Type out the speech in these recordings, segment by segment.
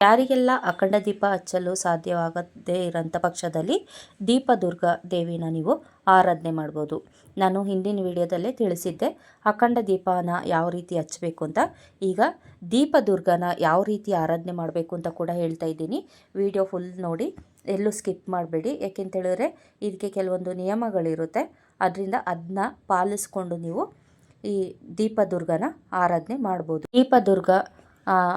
ಯಾರಿಗೆಲ್ಲ ಅಖಂಡ ದೀಪ ಹಚ್ಚಲು ಸಾಧ್ಯವಾಗದೇ ಇರೋಂಥ ಪಕ್ಷದಲ್ಲಿ ದೀಪದುರ್ಗ ದೇವಿನ ನೀವು ಆರಾಧನೆ ಮಾಡ್ಬೋದು. ನಾನು ಹಿಂದಿನ ವಿಡಿಯೋದಲ್ಲೇ ತಿಳಿಸಿದ್ದೆ ಅಖಂಡ ದೀಪನ ಯಾವ ರೀತಿ ಹಚ್ಚಬೇಕು ಅಂತ. ಈಗ ದೀಪದುರ್ಗನ ಯಾವ ರೀತಿ ಆರಾಧನೆ ಮಾಡಬೇಕು ಅಂತ ಕೂಡ ಹೇಳ್ತಾ ಇದ್ದೀನಿ. ವಿಡಿಯೋ ಫುಲ್ ನೋಡಿ, ಎಲ್ಲೂ ಸ್ಕಿಪ್ ಮಾಡಬೇಡಿ. ಯಾಕೆಂತೇಳಿದ್ರೆ ಇದಕ್ಕೆ ಕೆಲವೊಂದು ನಿಯಮಗಳಿರುತ್ತೆ. ಅದರಿಂದ ಅದನ್ನ ಪಾಲಿಸ್ಕೊಂಡು ನೀವು ಈ ದೀಪದುರ್ಗನ ಆರಾಧನೆ ಮಾಡ್ಬೋದು. ದೀಪದುರ್ಗ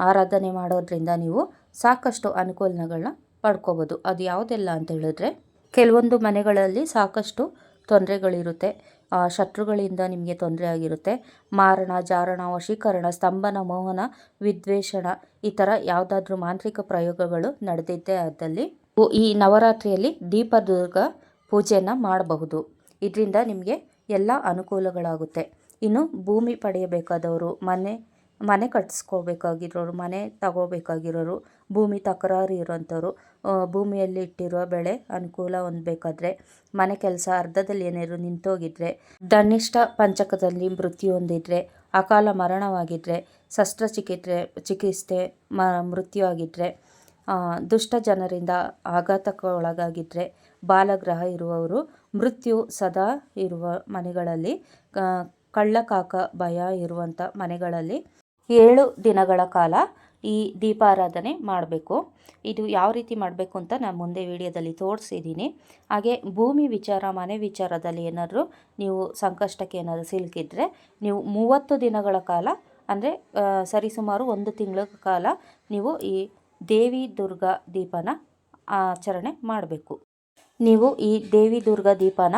ಆರಾಧನೆ ಮಾಡೋದ್ರಿಂದ ನೀವು ಸಾಕಷ್ಟು ಅನುಕೂಲಗಳನ್ನ ಪಡ್ಕೋಬೋದು. ಅದು ಯಾವುದೆಲ್ಲ ಅಂತ ಹೇಳಿದ್ರೆ, ಕೆಲವೊಂದು ಮನೆಗಳಲ್ಲಿ ಸಾಕಷ್ಟು ತೊಂದರೆಗಳಿರುತ್ತೆ. ಶತ್ರುಗಳಿಂದ ನಿಮಗೆ ತೊಂದರೆ ಆಗಿರುತ್ತೆ. ಮಾರಣ, ಜಾರಣ, ವಶೀಕರಣ, ಸ್ತಂಭನ, ಮೋಹನ, ವಿದ್ವೇಷಣ, ಈ ಥರ ಯಾವುದಾದ್ರೂ ಮಾಂತ್ರಿಕ ಪ್ರಯೋಗಗಳು ನಡೆದಿದ್ದೇ ಆದಲ್ಲಿ ಈ ನವರಾತ್ರಿಯಲ್ಲಿ ದೀಪದುರ್ಗ ಪೂಜೆಯನ್ನು ಮಾಡಬಹುದು. ಇದರಿಂದ ನಿಮಗೆ ಎಲ್ಲ ಅನುಕೂಲಗಳಾಗುತ್ತೆ. ಇನ್ನು ಭೂಮಿ ಪಡೆಯಬೇಕಾದವರು, ಮನೆ ಮನೆ ಕಟ್ಟಿಸ್ಕೋಬೇಕಾಗಿರೋರು ಮನೆ ತಗೋಬೇಕಾಗಿರೋರು, ಭೂಮಿ ತಕರಾರು ಇರೋಂಥವ್ರು ಭೂಮಿಯಲ್ಲಿ ಇಟ್ಟಿರೋ ಬೆಳೆ ಅನುಕೂಲ ಹೊಂದಬೇಕಾದ್ರೆ, ಮನೆ ಕೆಲಸ ಅರ್ಧದಲ್ಲಿ ಏನಾದ್ರು ನಿಂತೋಗಿದ್ರೆ ಧನಿಷ್ಠ ಪಂಚಕದಲ್ಲಿ ಮೃತ್ಯು ಹೊಂದಿದ್ರೆ, ಅಕಾಲ ಮರಣವಾಗಿದ್ದರೆ ಶಸ್ತ್ರಚಿಕಿತ್ಸೆ ಚಿಕಿತ್ಸೆ ಮ ಮೃತ್ಯು ಆಗಿದ್ದರೆ ದುಷ್ಟ ಜನರಿಂದ ಆಘಾತಕ್ಕೆ ಒಳಗಾಗಿದ್ದರೆ ಬಾಲಗ್ರಹ ಇರುವವರು, ಮೃತ್ಯು ಸದಾ ಇರುವ ಮನೆಗಳಲ್ಲಿ ಕಳ್ಳಕಾಕ ಭಯ ಇರುವಂಥ ಮನೆಗಳಲ್ಲಿ ಏಳು ದಿನಗಳ ಕಾಲ ಈ ದೀಪಾರಾಧನೆ ಮಾಡಬೇಕು. ಇದು ಯಾವ ರೀತಿ ಮಾಡಬೇಕು ಅಂತ ನಾನು ಮುಂದೆ ವಿಡಿಯೋದಲ್ಲಿ ತೋರಿಸಿದ್ದೀನಿ. ಹಾಗೆ ಭೂಮಿ ವಿಚಾರ, ಮನೆ ವಿಚಾರದಲ್ಲಿ ಏನಾದರೂ ನೀವು ಸಂಕಷ್ಟಕ್ಕೆ ಏನಾದರೂ ಸಿಲುಕಿದ್ರೆ ನೀವು ಮೂವತ್ತು ದಿನಗಳ ಕಾಲ, ಅಂದರೆ ಸರಿಸುಮಾರು ಒಂದು ತಿಂಗಳ ಕಾಲ ನೀವು ಈ ದೇವಿ ದುರ್ಗಾ ದೀಪನ ಆಚರಣೆ ಮಾಡಬೇಕು. ನೀವು ಈ ದೇವಿ ದುರ್ಗಾ ದೀಪನ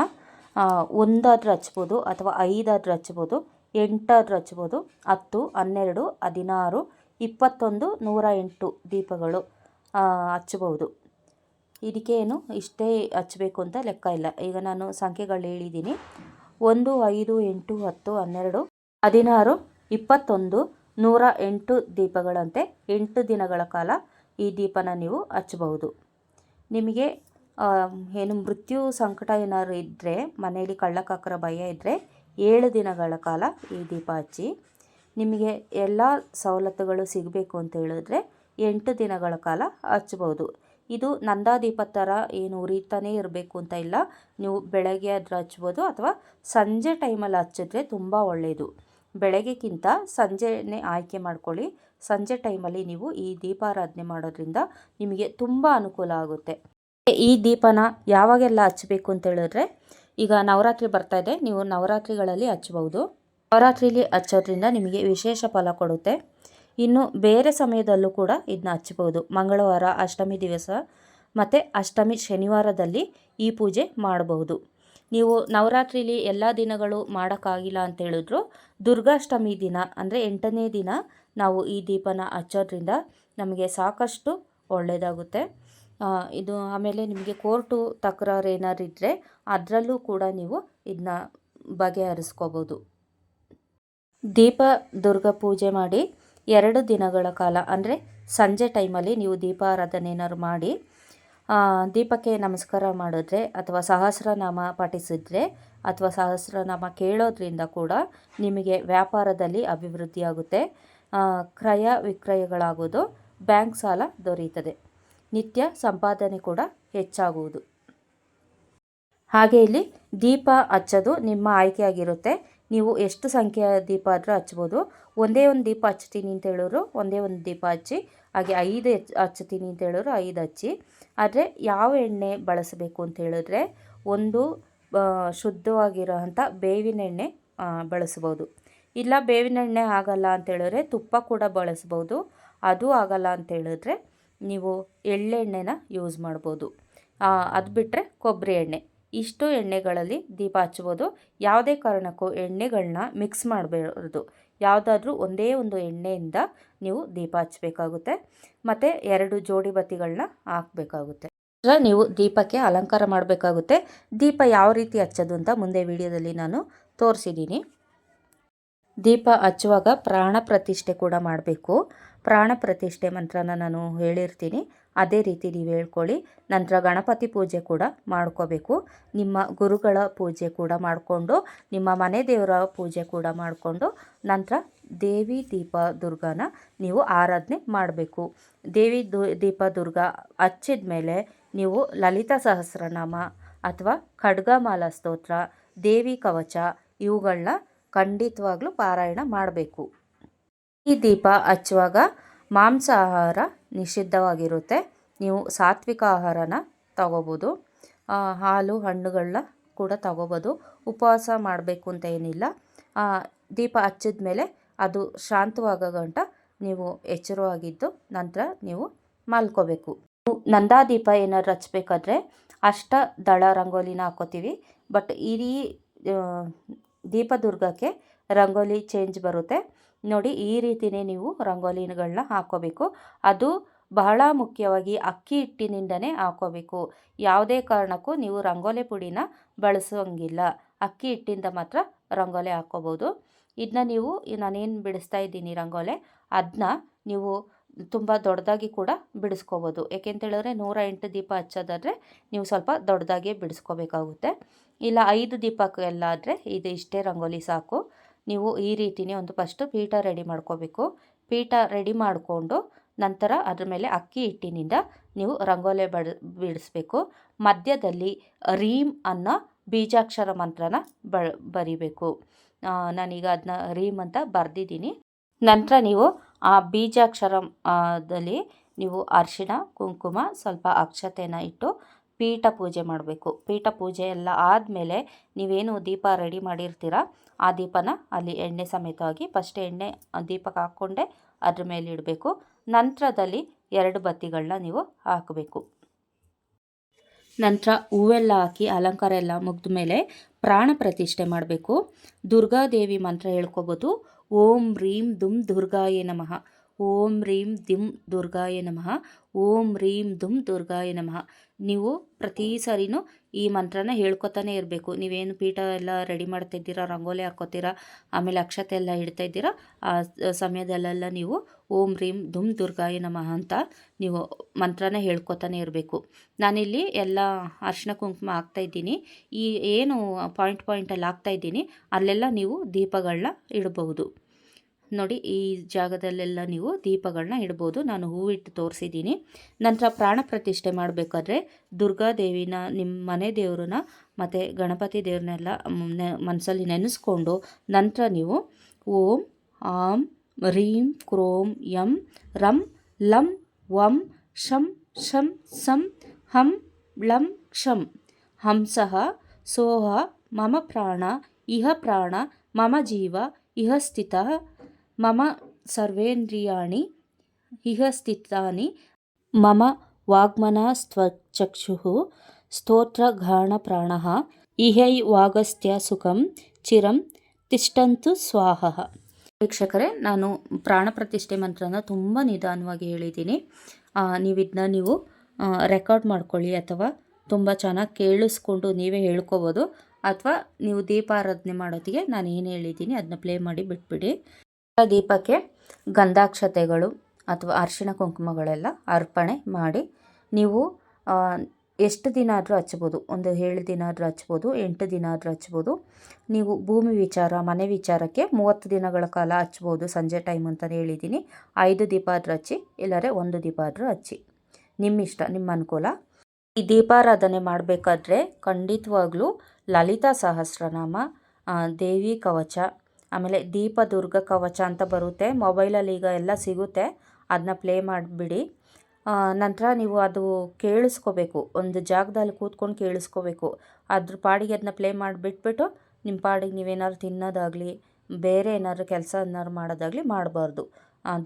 ಒಂದಾದ್ರೂ ಹಚ್ಬೋದು ಅಥವಾ ಐದಾದ್ರೂ ಹಚ್ಬೋದು. ಎಂಟಾದ್ರೂ ಹಚ್ಬೋದು. ಹತ್ತು, ಹನ್ನೆರಡು, ಹದಿನಾರು, ಇಪ್ಪತ್ತೊಂದು, ನೂರ ಎಂಟು ದೀಪಗಳು ಹಚ್ಬೋದು. ಇದಕ್ಕೆ ಏನು ಇಷ್ಟೇ ಹಚ್ಚಬೇಕು ಅಂತ ಲೆಕ್ಕ ಇಲ್ಲ. ಈಗ ನಾನು ಸಂಖ್ಯೆಗಳು ಹೇಳಿದ್ದೀನಿ. ಒಂದು, ಐದು, ಎಂಟು, ಹತ್ತು, ಹನ್ನೆರಡು, ಹದಿನಾರು, ಇಪ್ಪತ್ತೊಂದು, ನೂರ ಎಂಟು ದೀಪಗಳಂತೆ ಎಂಟು ದಿನಗಳ ಕಾಲ ಈ ದೀಪನ ನೀವು ಹಚ್ಚಬಹುದು ನಿಮಗೆ ಏನು ಮೃತ್ಯು ಸಂಕಟ ಏನಾದ್ರು ಇದ್ದರೆ ಮನೆಯಲ್ಲಿ ಕಳ್ಳಕಾಕರ ಭಯ ಇದ್ದರೆ ಏಳು ದಿನಗಳ ಕಾಲ ಈ ದೀಪ ಹಚ್ಚಿ ನಿಮಗೆ ಎಲ್ಲ ಸವಲತ್ತುಗಳು ಸಿಗಬೇಕು ಅಂತ ಹೇಳಿದ್ರೆ ಎಂಟು ದಿನಗಳ ಕಾಲ ಹಚ್ಬೋದು ಇದು ನಂದಾದೀಪ ಥರ ಏನು ಉರಿತಾನೇ ಇರಬೇಕು ಅಂತ ಇಲ್ಲ. ನೀವು ಬೆಳಗ್ಗೆ ಆದರೂ ಹಚ್ಬೋದು ಅಥವಾ ಸಂಜೆ ಟೈಮಲ್ಲಿ ಹಚ್ಚಿದ್ರೆ ತುಂಬ ಒಳ್ಳೆಯದು ಬೆಳಗ್ಗೆಗಿಂತ ಸಂಜೆನೇ ಆಯ್ಕೆ ಮಾಡ್ಕೊಳ್ಳಿ. ಸಂಜೆ ಟೈಮಲ್ಲಿ ನೀವು ಈ ದೀಪಾರಾಧನೆ ಮಾಡೋದ್ರಿಂದ ನಿಮಗೆ ತುಂಬ ಅನುಕೂಲ ಆಗುತ್ತೆ. ಈ ದೀಪನ ಯಾವಾಗೆಲ್ಲ ಹಚ್ಚಬೇಕು ಅಂತ ಹೇಳಿದ್ರೆ ಈಗ ನವರಾತ್ರಿ ಬರ್ತಾ ಇದೆ. ನೀವು ನವರಾತ್ರಿಗಳಲ್ಲಿ ಹಚ್ಚಬಹುದು. ನವರಾತ್ರಿಲಿ ಹಚ್ಚೋದ್ರಿಂದ ನಿಮಗೆ ವಿಶೇಷ ಫಲ ಕೊಡುತ್ತೆ. ಇನ್ನು ಬೇರೆ ಸಮಯದಲ್ಲೂ ಕೂಡ ಇದನ್ನ ಹಚ್ಚಬಹುದು. ಮಂಗಳವಾರ, ಅಷ್ಟಮಿ ದಿವಸ ಮತ್ತು ಅಷ್ಟಮಿ ಶನಿವಾರದಲ್ಲಿ ಈ ಪೂಜೆ ಮಾಡಬಹುದು. ನೀವು ನವರಾತ್ರಿಲಿ ಎಲ್ಲ ದಿನಗಳು ಮಾಡೋಕ್ಕಾಗಿಲ್ಲ ಅಂತ ಹೇಳಿದ್ರು, ದುರ್ಗಾಷ್ಟಮಿ ದಿನ ಅಂದರೆ ಎಂಟನೇ ದಿನ ನಾವು ಈ ದೀಪನ ಹಚ್ಚೋದ್ರಿಂದ ನಮಗೆ ಸಾಕಷ್ಟು ಒಳ್ಳೆಯದಾಗುತ್ತೆ ಇದು ಆಮೇಲೆ ನಿಮಗೆ ಕೋರ್ಟು ತಕರಾರು ಇದ್ದರೆ ಅದರಲ್ಲೂ ಕೂಡ ನೀವು ಇದನ್ನ ಬಗೆಹರಿಸ್ಕೋಬೋದು. ದೀಪ ದುರ್ಗಾ ಪೂಜೆ ಮಾಡಿ ಎರಡು ದಿನಗಳ ಕಾಲ, ಅಂದರೆ ಸಂಜೆ ಟೈಮಲ್ಲಿ ನೀವು ದೀಪಾರಾಧನೆ ಏನಾದ್ರು ಮಾಡಿ ದೀಪಕ್ಕೆ ನಮಸ್ಕಾರ ಮಾಡಿದ್ರೆ ಅಥವಾ ಸಹಸ್ರನಾಮ ಪಠಿಸಿದ್ರೆ ಅಥವಾ ಸಹಸ್ರನಾಮ ಕೇಳೋದ್ರಿಂದ ಕೂಡ ನಿಮಗೆ ವ್ಯಾಪಾರದಲ್ಲಿ ಅಭಿವೃದ್ಧಿಯಾಗುತ್ತೆ ಕ್ರಯ ವಿಕ್ರಯಗಳಾಗೋದು, ಬ್ಯಾಂಕ್ ಸಾಲ ದೊರೆಯುತ್ತದೆ ನಿತ್ಯ ಸಂಪಾದನೆ ಕೂಡ ಹೆಚ್ಚಾಗುವುದು. ಹಾಗೆ ಇಲ್ಲಿ ದೀಪ ಹಚ್ಚೋದು ನಿಮ್ಮ ಆಯ್ಕೆಯಾಗಿರುತ್ತೆ. ನೀವು ಎಷ್ಟು ಸಂಖ್ಯೆಯ ದೀಪ ಆದರೂ ಹಚ್ಬೋದು. ಒಂದೇ ಒಂದು ದೀಪ ಹಚ್ತೀನಿ ಅಂತ ಹೇಳೋರು ಒಂದೇ ಒಂದು ದೀಪ ಹಚ್ಚಿ, ಹಾಗೆ ಐದು ಹಚ್ ಹಚ್ತೀನಿ ಅಂತ ಹೇಳೋರು ಐದು ಹಚ್ಚಿ. ಆದರೆ ಯಾವ ಎಣ್ಣೆ ಬಳಸಬೇಕು ಅಂತ ಹೇಳಿದ್ರೆ ಒಂದು ಶುದ್ಧವಾಗಿರೋಂಥ ಬೇವಿನ ಎಣ್ಣೆ ಬಳಸ್ಬೋದು ಇಲ್ಲ ಬೇವಿನ ಎಣ್ಣೆ ಆಗಲ್ಲ ಅಂತ ಹೇಳಿದ್ರೆ ತುಪ್ಪ ಕೂಡ ಬಳಸ್ಬೋದು ಅದು ಆಗಲ್ಲ ಅಂತ ಹೇಳಿದ್ರೆ ನೀವು ಎಳ್ಳೆಣ್ಣೆನ ಯೂಸ್ ಮಾಡ್ಬೋದು. ಅದು ಬಿಟ್ಟರೆ ಕೊಬ್ಬರಿ ಎಣ್ಣೆ. ಇಷ್ಟು ಎಣ್ಣೆಗಳಲ್ಲಿ ದೀಪ ಹಚ್ಬೋದು ಯಾವುದೇ ಕಾರಣಕ್ಕೂ ಎಣ್ಣೆಗಳನ್ನ ಮಿಕ್ಸ್ ಮಾಡಬಾರ್ದು. ಯಾವುದಾದ್ರೂ ಒಂದೇ ಒಂದು ಎಣ್ಣೆಯಿಂದ ನೀವು ದೀಪ ಹಚ್ಚಬೇಕಾಗುತ್ತೆ. ಮತ್ತು ಎರಡು ಜೋಡಿ ಬತ್ತಿಗಳನ್ನ ಹಾಕಬೇಕಾಗುತ್ತೆ. ನೀವು ದೀಪಕ್ಕೆ ಅಲಂಕಾರ ಮಾಡಬೇಕಾಗುತ್ತೆ. ದೀಪ ಯಾವ ರೀತಿ ಹಚ್ಚೋದು ಅಂತ ಮುಂದೆ ವಿಡಿಯೋದಲ್ಲಿ ನಾನು ತೋರಿಸಿದ್ದೀನಿ. ದೀಪ ಹಚ್ಚುವಾಗ ಪ್ರಾಣ ಪ್ರತಿಷ್ಠೆ ಕೂಡ ಮಾಡಬೇಕು. ಪ್ರಾಣ ಪ್ರತಿಷ್ಠೆ ಮಂತ್ರನ ನಾನು ಹೇಳಿರ್ತೀನಿ. ಅದೇ ರೀತಿ ನೀವು ಹೇಳ್ಕೊಳ್ಳಿ, ನಂತರ ಗಣಪತಿ ಪೂಜೆ ಕೂಡ ಮಾಡ್ಕೋಬೇಕು. ನಿಮ್ಮ ಗುರುಗಳ ಪೂಜೆ ಕೂಡ ಮಾಡಿಕೊಂಡು, ನಿಮ್ಮ ಮನೆ ದೇವರ ಪೂಜೆ ಕೂಡ ಮಾಡಿಕೊಂಡು, ನಂತರ ದೇವಿ ದೀಪ ದುರ್ಗಾನ ನೀವು ಆರಾಧನೆ ಮಾಡಬೇಕು. ದೇವಿ ದೀಪ ದುರ್ಗ ಹಚ್ಚಿದ ಮೇಲೆ ನೀವು ಲಲಿತಾ ಸಹಸ್ರನಾಮ ಅಥವಾ ಖಡ್ಗಮಾಲ ಸ್ತೋತ್ರ, ದೇವಿ ಕವಚ ಇವುಗಳನ್ನ ಖಂಡಿತವಾಗ್ಲೂ ಪಾರಾಯಣ ಮಾಡಬೇಕು. ಈ ದೀಪ ಹಚ್ಚುವಾಗ ಮಾಂಸಾಹಾರ ನಿಷಿದ್ಧವಾಗಿರುತ್ತೆ. ನೀವು ಸಾತ್ವಿಕ ಆಹಾರನ ತಗೋಬೋದು. ಹಾಲು ಹಣ್ಣುಗಳನ್ನ ಕೂಡ ತಗೋಬೋದು. ಉಪವಾಸ ಮಾಡಬೇಕು ಅಂತ ಏನಿಲ್ಲ. ದೀಪ ಹಚ್ಚಿದ ಮೇಲೆ ಅದು ಶಾಂತವಾಗೋ ಗಂಟ ನೀವು ಎಚ್ಚರವಾಗಿದ್ದು ನಂತರ ನೀವು ಮಲ್ಕೋಬೇಕು. ನಂದಾದೀಪ ಏನಾದ್ರು ಹಚ್ಬೇಕಾದ್ರೆ ಅಷ್ಟ ದಳ ರಂಗೋಲಿನ ಹಾಕೋತೀವಿ. ಬಟ್ ಇಡೀ ದೀಪದುರ್ಗಕ್ಕೆ ರಂಗೋಲಿ ಚೇಂಜ್ ಬರುತ್ತೆ. ನೋಡಿ ಈ ರೀತಿಯೇ ನೀವು ರಂಗೋಲಿಗಳನ್ನ ಹಾಕೋಬೇಕು ಅದು ಬಹಳ ಮುಖ್ಯವಾಗಿ ಅಕ್ಕಿ ಹಿಟ್ಟಿನಿಂದನೇ ಹಾಕೋಬೇಕು ಯಾವುದೇ ಕಾರಣಕ್ಕೂ ನೀವು ರಂಗೋಲಿ ಪುಡಿನ ಬಳಸೋಂಗಿಲ್ಲ. ಅಕ್ಕಿ ಹಿಟ್ಟಿಂದ ಮಾತ್ರ ರಂಗೋಲಿ ಹಾಕೋಬೋದು ಇದನ್ನ ನೀವು, ನಾನೇನು ಬಿಡಿಸ್ತಾ ಇದ್ದೀನಿ ರಂಗೋಲೆ ಅದನ್ನ ನೀವು ತುಂಬ ದೊಡ್ಡದಾಗಿ ಕೂಡ ಬಿಡಿಸ್ಕೋಬೋದು. ಏಕೆಂತೇಳಿದ್ರೆ ನೂರ ಎಂಟು ದೀಪ ಹಚ್ಚೋದಾದರೆ ನೀವು ಸ್ವಲ್ಪ ದೊಡ್ಡದಾಗಿ ಬಿಡಿಸ್ಕೋಬೇಕಾಗುತ್ತೆ. ಇಲ್ಲ ಐದು ದೀಪಕ್ಕೆಲ್ಲ ಆದರೆ ಇದು ಇಷ್ಟೇ ರಂಗೋಲಿ ಸಾಕು. ನೀವು ಈ ರೀತಿಯೇ ಒಂದು ಫಸ್ಟು ಪೀಠ ರೆಡಿ ಮಾಡ್ಕೋಬೇಕು. ಪೀಠ ರೆಡಿ ಮಾಡಿಕೊಂಡು ನಂತರ ಅದ್ರ ಮೇಲೆ ಅಕ್ಕಿ ಹಿಟ್ಟಿನಿಂದ ನೀವು ರಂಗೋಲೆ ಬಡ, ಬಿಡಿಸ್ಬೇಕು. ಮಧ್ಯದಲ್ಲಿ ರೀಮ್ ಅನ್ನೋ ಬೀಜಾಕ್ಷರ ಮಂತ್ರನ ಬ, ಬರಿಬೇಕು. ನಾನೀಗ ಅದನ್ನ ರೀಮ್ ಅಂತ ಬರೆದಿದ್ದೀನಿ. ನಂತರ ನೀವು ಆ ಬೀಜಾಕ್ಷರದಲ್ಲಿ ದಲ್ಲಿ ನೀವು ಅರಿಶಿಣ, ಕುಂಕುಮ, ಸ್ವಲ್ಪ ಅಕ್ಷತೆನ ಇಟ್ಟು ಪೀಠ ಪೂಜೆ ಮಾಡಬೇಕು. ಪೀಠ ಪೂಜೆ ಎಲ್ಲ ಆದಮೇಲೆ ನೀವೇನು ದೀಪ ರೆಡಿ ಮಾಡಿರ್ತೀರ, ಆ ದೀಪನ ಅಲ್ಲಿ ಎಣ್ಣೆ ಸಮೇತವಾಗಿ ಫಸ್ಟ್ ಎಣ್ಣೆ ದೀಪಕ್ಕೆ ಹಾಕ್ಕೊಂಡೆ ಅದ್ರ ಮೇಲೆ ಇಡಬೇಕು. ನಂತರದಲ್ಲಿ ಎರಡು ಬತ್ತಿಗಳನ್ನ ನೀವು ಹಾಕಬೇಕು. ನಂತರ ಹೂವೆಲ್ಲ ಹಾಕಿ ಅಲಂಕಾರ ಎಲ್ಲ ಮುಗಿದ ಮೇಲೆ ಪ್ರಾಣ ಪ್ರತಿಷ್ಠೆ ಮಾಡಬೇಕು. ದುರ್ಗಾದೇವಿ ಮಂತ್ರ ಹೇಳ್ಕೊಬೋದು. ಓಂ ರೀಂ ದುಂ ದುರ್ಗಾಯ ನಮಃ. ಓಂ ರೀಂ ದಿಂ ದುರ್ಗಾಯ ನಮಃ. ಓಂ ರೀಂ ದುಂ ದುರ್ಗಾಯ ನಮಃ. ನೀವು ಪ್ರತಿ ಸಾರಿನೂ ಈ ಮಂತ್ರನ ಹೇಳ್ಕೊತಾನೆ ಇರಬೇಕು. ನೀವೇನು ಪೀಠ ಎಲ್ಲ ರೆಡಿ ಮಾಡ್ತಾ ಇದ್ದೀರಾ ರಂಗೋಲಿ ಹಾಕೋತೀರಾ ಆಮೇಲೆ ಅಕ್ಷತೆ ಎಲ್ಲ ಇಡ್ತಾ ಇದ್ದೀರಾ ಆ ಸಮಯದಲ್ಲೆಲ್ಲ ನೀವು ಓಂ ರೀಂ ದುಂ ದುರ್ಗಾಯ ನಮಃ ಅಂತ ನೀವು ಮಂತ್ರನ ಹೇಳ್ಕೊತಾನೆ ಇರಬೇಕು. ನಾನಿಲ್ಲಿ ಎಲ್ಲ ಅರಿಶಿನ ಕುಂಕುಮ ಹಾಕ್ತಾ ಇದ್ದೀನಿ ಈ ಏನು ಪಾಯಿಂಟ್ ಪಾಯಿಂಟಲ್ಲಿ ಹಾಕ್ತಾ ಇದ್ದೀನಿ ಅಲ್ಲೆಲ್ಲ ನೀವು ದೀಪಗಳನ್ನ ಇಡಬಹುದು. ನೋಡಿ, ಈ ಜಾಗದಲ್ಲೆಲ್ಲ ನೀವು ದೀಪಗಳನ್ನ ಇಡ್ಬೋದು. ನಾನು ಹೂವಿಟ್ಟು ತೋರಿಸಿದ್ದೀನಿ. ನಂತರ ಪ್ರಾಣ ಪ್ರತಿಷ್ಠೆ ಮಾಡಬೇಕಾದ್ರೆ ದುರ್ಗಾದೇವಿನ ನಿಮ್ಮ ಮನೆ ದೇವ್ರನ್ನ ಮತ್ತು ಗಣಪತಿ ದೇವ್ರನ್ನೆಲ್ಲ ಮನಸ್ಸಲ್ಲಿ ನೆನೆಸ್ಕೊಂಡು ನಂತರ ನೀವು ಓಂ, ಆಂ, ರೀಂ, ಕ್ರೋಂ, ಯಂ, ರಂ, ಲಂ, ವಂ, ಶಂ ಶಂ, ಸಂ, ಹಂ ಳಂ ಕ್ಷಂ, ಹಂಸಃ, ಸೋಹ, ಮಮ ಪ್ರಾಣ, ಇಹ ಪ್ರಾಣ, ಮಮ ಜೀವ, ಇಹ ಸ್ಥಿತಃ ಮಮ ಸರ್ವೇಂದ್ರಿಯಾಣಿ ಇಹ ಸ್ಥಿತಾನಿ ಮಮ ವಾಗ್ಮನಸ್ತ್ವಚಕ್ಷುಃ ಸ್ತೋತ್ರಘಾಣಪ್ರಾಣಃ ಇಹೈ ವಾಗಸ್ತ್ಯ ಸುಖಂ ಚಿರಂ ತಿಷ್ಟಂತು ಸ್ವಾಹ ವೀಕ್ಷಕರೇ, ನಾನು ಪ್ರಾಣ ಪ್ರತಿಷ್ಠೆ ಮಂತ್ರನ ತುಂಬ ನಿಧಾನವಾಗಿ ಹೇಳಿದ್ದೀನಿ. ನೀವು ನೀವು ರೆಕಾರ್ಡ್ ಮಾಡ್ಕೊಳ್ಳಿ ಅಥವಾ ತುಂಬ ಚೆನ್ನಾಗಿ ಕೇಳಿಸ್ಕೊಂಡು ನೀವೇ ಹೇಳ್ಕೋಬೋದು. ಅಥವಾ ನೀವು ದೀಪಾರಾಧನೆ ಮಾಡೋತ್ತಿಗೆ ನಾನು ಏನು ಹೇಳಿದ್ದೀನಿ ಅದನ್ನ ಪ್ಲೇ ಮಾಡಿ ಬಿಟ್ಬಿಡಿ. ದೀಪಕ್ಕೆ ಗಂಧಾಕ್ಷತೆಗಳು ಅಥವಾ ಅರಿಶಿಣ ಕುಂಕುಮಗಳೆಲ್ಲ ಅರ್ಪಣೆ ಮಾಡಿ ನೀವು ಎಷ್ಟು ದಿನ ಆದರೂ ಹಚ್ಬೋದು, ಒಂದು ಏಳು ದಿನ ಆದರೂ ಹಚ್ಬೋದು, ಎಂಟು ದಿನ ಆದರೂ ಹಚ್ಬೋದು, ನೀವು ಭೂಮಿ ವಿಚಾರ, ಮನೆ ವಿಚಾರಕ್ಕೆ ಮೂವತ್ತು ದಿನಗಳ ಕಾಲ ಹಚ್ಬೋದು, ಸಂಜೆ ಟೈಮ್ ಅಂತಲೇ ಹೇಳಿದ್ದೀನಿ. ಐದು ದೀಪ ಆದರೂ ಹಚ್ಚಿ, ಇಲ್ಲರೆ ಒಂದು ದೀಪ ಆದರೂ ಹಚ್ಚಿ. ನಿಮ್ಮ ಇಷ್ಟ, ನಿಮ್ಮ ಅನುಕೂಲ. ಈ ದೀಪಾರಾಧನೆ ಮಾಡಬೇಕಾದ್ರೆ ಖಂಡಿತವಾಗ್ಲೂ ಲಲಿತಾ ಸಹಸ್ರನಾಮ ದೇವಿ ಕವಚ ಆಮೇಲೆ ದೀಪ, ದುರ್ಗ ಕವಚ ಅಂತ ಬರುತ್ತೆ. ಮೊಬೈಲಲ್ಲಿ ಈಗ ಎಲ್ಲ ಸಿಗುತ್ತೆ. ಅದನ್ನ ಪ್ಲೇ ಮಾಡಿಬಿಡಿ. ನಂತರ ನೀವು ಅದು ಕೇಳಿಸ್ಕೋಬೇಕು. ಒಂದು ಜಾಗದಲ್ಲಿ ಕೂತ್ಕೊಂಡು ಕೇಳಿಸ್ಕೋಬೇಕು. ಅದ್ರ ಪಾಡಿಗೆ ಅದನ್ನ ಪ್ಲೇ ಮಾಡಿಬಿಟ್ಬಿಟ್ಟು ನಿಮ್ಮ ಪಾಡಿಗೆ ನೀವೇನಾದ್ರು ತಿನ್ನೋದಾಗಲಿ, ಬೇರೆ ಏನಾದ್ರು ಕೆಲಸ ಏನಾದ್ರು ಮಾಡೋದಾಗಲಿ ಮಾಡಬಾರ್ದು.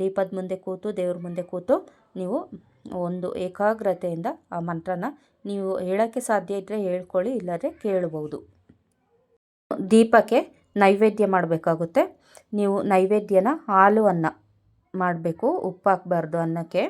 ದೀಪದ ಮುಂದೆ ಕೂತು, ದೇವ್ರ ಮುಂದೆ ಕೂತು ನೀವು ಒಂದು ಏಕಾಗ್ರತೆಯಿಂದ ಆ ಮಂತ್ರನ ನೀವು ಹೇಳೋಕ್ಕೆ ಸಾಧ್ಯ ಇದ್ದರೆ ಹೇಳ್ಕೊಳ್ಳಿ, ಇಲ್ಲಾದರೆ ಕೇಳ್ಬೋದು. ದೀಪಕ್ಕೆ ನೈವೇದ್ಯ ಮಾಡಬೇಕಾಗುತ್ತೆ. ನೀವು ನೈವೇದ್ಯನ ಹಾಲು ಅನ್ನ ಮಾಡಬೇಕು ಉಪ್ಪು ಹಾಕ್ಬಾರ್ದು ಅನ್ನಕ್ಕೆ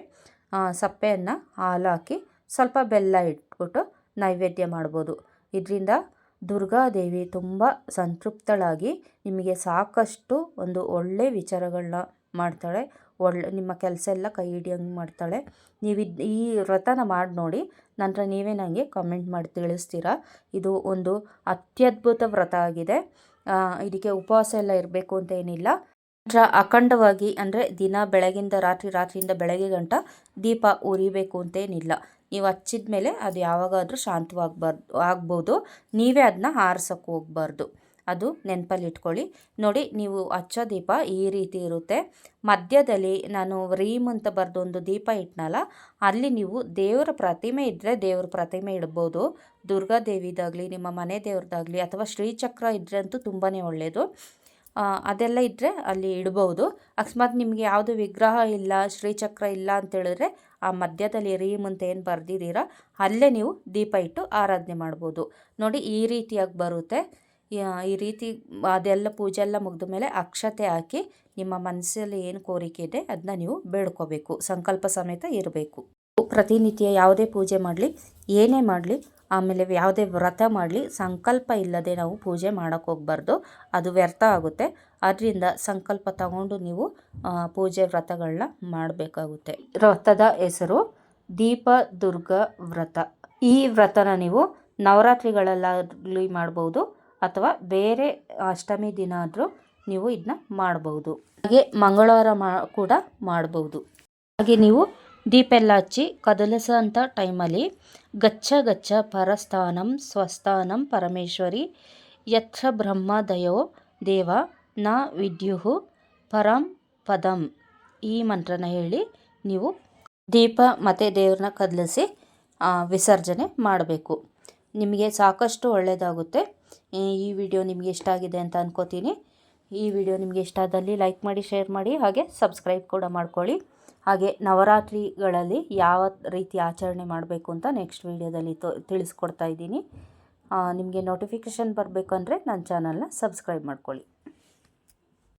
ಸಪ್ಪೆಯನ್ನು ಹಾಲು ಹಾಕಿ ಸ್ವಲ್ಪ ಬೆಲ್ಲ ಇಟ್ಬಿಟ್ಟು ನೈವೇದ್ಯ ಮಾಡ್ಬೋದು. ಇದರಿಂದ ದುರ್ಗಾದೇವಿ ತುಂಬ ಸಂತೃಪ್ತಳಾಗಿ ನಿಮಗೆ ಸಾಕಷ್ಟು ಒಂದು ಒಳ್ಳೆ ವಿಚಾರಗಳನ್ನ ಮಾಡ್ತಾಳೆ. ಒಳ್ಳೆ, ನಿಮ್ಮ ಕೆಲಸ ಎಲ್ಲ ಕೈ ಹಿಡಿಯಂಗೆ ಮಾಡ್ತಾಳೆ. ನೀವು ಈ ವ್ರತನ ಮಾಡಿ ನೋಡಿ, ನಂತರ ನೀವೇ ನನಗೆ ಕಮೆಂಟ್ ಮಾಡಿ ತಿಳಿಸ್ತೀರಾ? ಇದು ಒಂದು ಅತ್ಯದ್ಭುತ ವ್ರತ ಆಗಿದೆ. ಇದಕ್ಕೆ ಉಪವಾಸ ಎಲ್ಲ ಇರಬೇಕು ಅಂತ ಏನಿಲ್ಲ. ಅಖಂಡವಾಗಿ ಅಂದರೆ ದಿನ ಬೆಳಗಿಂದ ರಾತ್ರಿ, ರಾತ್ರಿಯಿಂದ ಬೆಳಗ್ಗೆ ಗಂಟ ದೀಪ ಉರಿಬೇಕು ಅಂತೇನಿಲ್ಲ ನೀವು ಹಚ್ಚಿದ ಮೇಲೆ ಅದು ಯಾವಾಗಾದರೂ ಶಾಂತವಾಗಬಾರ್ದು, ಆಗ್ಬೋದು. ನೀವೇ ಅದನ್ನ ಆರ್ಸೋಕ್ಕೆ ಹೋಗ್ಬಾರ್ದು. ಅದು ನೆನಪಲ್ಲಿ ಇಟ್ಕೊಳ್ಳಿ. ನೋಡಿ, ನೀವು ಹಚ್ಚೋ ದೀಪ ಈ ರೀತಿ ಇರುತ್ತೆ. ಮಧ್ಯದಲ್ಲಿ ನಾನು ರೀಮ್ ಅಂತ ಬರೆದು ಒಂದು ದೀಪ ಇಟ್ನಲ್ಲ, ಅಲ್ಲಿ ನೀವು ದೇವರ ಪ್ರತಿಮೆ ಇದ್ದರೆ ದೇವರ ಪ್ರತಿಮೆ ಇಡ್ಬೋದು. ದುರ್ಗಾದೇವಿದಾಗಲಿ ನಿಮ್ಮ ಮನೆ ದೇವ್ರದ್ದಾಗಲಿ ಅಥವಾ ಶ್ರೀಚಕ್ರ ಇದ್ದರೆ ಅಂತೂ ತುಂಬಾ ಒಳ್ಳೆಯದು ಅದೆಲ್ಲ ಇದ್ದರೆ ಅಲ್ಲಿ ಇಡ್ಬೋದು. ಅಕಸ್ಮಾತ್ ನಿಮಗೆ ಯಾವುದು ವಿಗ್ರಹ ಇಲ್ಲ ಶ್ರೀಚಕ್ರ ಇಲ್ಲ ಅಂತೇಳಿದ್ರೆ ಆ ಮಧ್ಯದಲ್ಲಿ ರೀಮ್ ಅಂತ ಏನು ಬರೆದಿದ್ದೀರಾ, ಅಲ್ಲೇ ನೀವು ದೀಪ ಇಟ್ಟು ಆರಾಧನೆ ಮಾಡ್ಬೋದು. ನೋಡಿ, ಈ ರೀತಿಯಾಗಿ ಬರುತ್ತೆ. ಈ ರೀತಿ ಅದೆಲ್ಲ ಪೂಜೆ ಎಲ್ಲ ಮುಗಿದ ಮೇಲೆ ಅಕ್ಷತೆ ಹಾಕಿ ನಿಮ್ಮ ಮನಸ್ಸಲ್ಲಿ ಏನು ಕೋರಿಕೆ ಇದೆ ಅದನ್ನ ನೀವು ಬೇಡ್ಕೋಬೇಕು. ಸಂಕಲ್ಪ ಸಮೇತ ಇರಬೇಕು. ಪ್ರತಿನಿತ್ಯ ಯಾವುದೇ ಪೂಜೆ ಮಾಡಲಿ, ಏನೇ ಮಾಡಲಿ ಆಮೇಲೆ ಯಾವುದೇ ವ್ರತ ಮಾಡಲಿ, ಸಂಕಲ್ಪ ಇಲ್ಲದೆ ನಾವು ಪೂಜೆ ಮಾಡೋಕ್ಕೆ ಹೋಗ್ಬಾರ್ದು. ಅದು ವ್ಯರ್ಥ ಆಗುತ್ತೆ. ಅದರಿಂದ ಸಂಕಲ್ಪ ತಗೊಂಡು ನೀವು ಪೂಜೆ ವ್ರತಗಳನ್ನ ಮಾಡಬೇಕಾಗುತ್ತೆ. ವ್ರತದ ಹೆಸರು ದೀಪ ದುರ್ಗ ವ್ರತ. ಈ ವ್ರತನ ನೀವು ನವರಾತ್ರಿಗಳಲ್ಲಾಗಲಿ ಮಾಡ್ಬೋದು ಅಥವಾ ಬೇರೆ ಅಷ್ಟಮಿ ದಿನ ಆದರೂ ನೀವು ಇದನ್ನ ಮಾಡ್ಬೋದು. ಹಾಗೆ ಮಂಗಳವಾರ ಮಾ, ಕೂಡ ಮಾಡ್ಬೋದು. ಹಾಗೆ ನೀವು ದೀಪ ಎಲ್ಲ ಹಚ್ಚಿ ಕದಲಿಸೋಂಥ ಟೈಮಲ್ಲಿ ಗಚ್ಚ ಗಚ್ಚ ಪರಸ್ಥಾನಂ ಸ್ವಸ್ಥಾನಂ ಪರಮೇಶ್ವರಿ ಯತ್ರ ಬ್ರಹ್ಮದಯೋ ದೇವ ನ ವಿದ್ಯುಹು ಪರಂ ಪದಂ. ಈ ಮಂತ್ರನ ಹೇಳಿ ನೀವು ದೀಪ ಮತ್ತು ದೇವ್ರನ್ನ ಕದಲಿಸಿ ವಿಸರ್ಜನೆ ಮಾಡಬೇಕು. ನಿಮಗೆ ಸಾಕಷ್ಟು ಒಳ್ಳೆಯದಾಗುತ್ತೆ ಈ ವಿಡಿಯೋ ನಿಮಗೆ ಇಷ್ಟ ಆಗಿದೆ ಅಂತ ಅನ್ಕೋತೀನಿ. ಈ ವಿಡಿಯೋ ನಿಮಗೆ ಇಷ್ಟ ಆದಲ್ಲಿ ಲೈಕ್ ಮಾಡಿ, ಶೇರ್ ಮಾಡಿ, ಹಾಗೆ ಸಬ್ಸ್ಕ್ರೈಬ್ ಕೂಡ ಮಾಡ್ಕೊಳ್ಳಿ. ಹಾಗೆ ನವರಾತ್ರಿಗಳಲ್ಲಿ ಯಾವ ರೀತಿ ಆಚರಣೆ ಮಾಡಬೇಕು ಅಂತ ನೆಕ್ಸ್ಟ್ ವಿಡಿಯೋದಲ್ಲಿ ತೋ, ತಿಳಿಸ್ಕೊಡ್ತಾ ಇದ್ದೀನಿ. ನಿಮಗೆ ನೋಟಿಫಿಕೇಷನ್ ಬರಬೇಕಂದ್ರೆ ನನ್ನ ಚಾನಲ್ನ ಸಬ್ಸ್ಕ್ರೈಬ್ ಮಾಡ್ಕೊಳ್ಳಿ.